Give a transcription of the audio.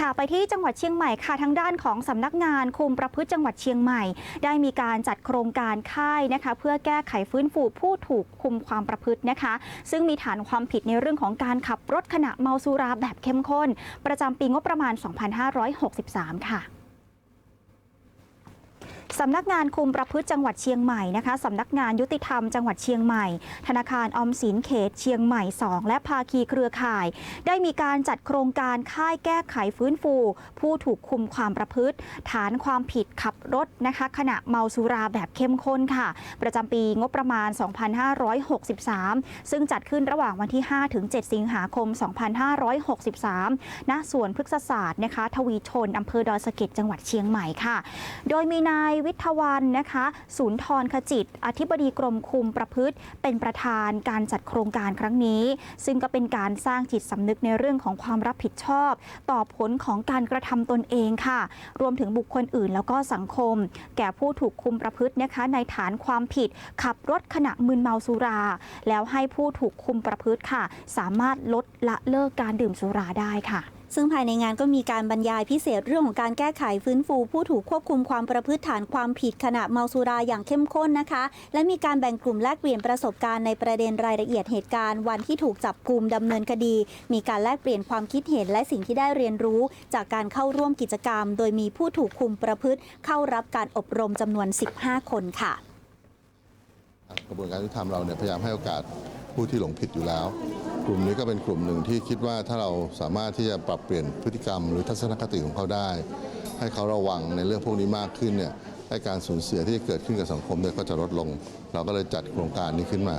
ค่ะไปที่จังหวัดเชียงใหม่ค่ะทางด้านของสำนักงานคุมประพฤติจังหวัดเชียงใหม่ ได้มีการจัดโครงการค่ายนะคะ เพื่อแก้ไขฟื้นฟูผู้ถูกคุมความประพฤตินะคะ ซึ่งมีฐานความผิดในเรื่องของการขับรถขณะเมาสุราแบบเข้มข้น ประจำปีงบประมาณ 2563 ค่ะ สำนักงานคุมประพฤติจังหวัดเชียงใหม่นะคะสำนักงานยุติธรรมจังหวัดเชียงใหม่ ธนาคารออมสินเขตเชียงใหม่ 2 และภาคีเครือข่าย ได้มีการจัดโครงการค่ายแก้ไขฟื้นฟู ผู้ถูกคุมความประพฤติ ฐานความผิดขับรถนะคะ ขณะเมาสุราแบบเข้มข้นค่ะ ประจำปีงบประมาณ 2563 ซึ่งจัดขึ้นระหว่างวันที่ 5 ถึง 7 สิงหาคม 2563 ณ สวนพฤกษศาสตร์นะคะ ทวีชนอำเภอดอยสะเก็ดจังหวัดเชียงใหม่ค่ะ โดยมีนายวิทยวันนะคะศูนย์ทรขจิต อธิบดีกรมคุมประพฤติ เป็นประธานการจัดโครงการครั้งนี้ ซึ่งก็เป็นการสร้างจิตสำนึกในเรื่องของความรับผิดชอบ ต่อผลของการกระทำตนเองค่ะ รวมถึงบุคคลอื่นแล้วก็สังคม แก่ผู้ถูกคุมประพฤตินะคะ ในฐานความผิด ขับรถขณะมึนเมาสุรา แล้วให้ผู้ถูกคุมประพฤติค่ะ สามารถลดละเลิกการดื่มสุราได้ค่ะ ซึ่งภายในงานก็มีการบรรยายพิเศษเรื่องของการแก้ไขฟื้นฟู ผู้ถูกควบคุมความประพฤติฐานความผิดขณะเมาสุราอย่างเข้มข้นนะคะ และมีการแบ่งกลุ่มแลกเปลี่ยนประสบการณ์ในประเด็นรายละเอียดเหตุการณ์วันที่ถูกจับกลุ่มดำเนินคดี มีการแลกเปลี่ยนความคิดเห็นและสิ่งที่ได้เรียนรู้ จากการเข้าร่วมกิจกรรม โดยมีผู้ถูกคุมประพฤติ เข้ารับการอบรมจำนวน 15 คนค่ะ กระบวนการยุติธรรมเราเนี่ยพยายามให้โอกาส ผู้ที่หลงผิดอยู่แล้ว กลุ่มนี้ก็เป็นกลุ่มหนึ่งที่คิดว่าถ้าเราสามารถที่จะปรับเปลี่ยนพฤติกรรม หรือทัศนคติของเขาได้ ให้เขาระวังในเรื่องพวกนี้มากขึ้นเนี่ยให้การสูญเสียที่จะเกิดขึ้นกับสังคมเนี่ยก็จะลดลง เราก็เลยจัดโครงการนี้ขึ้นมา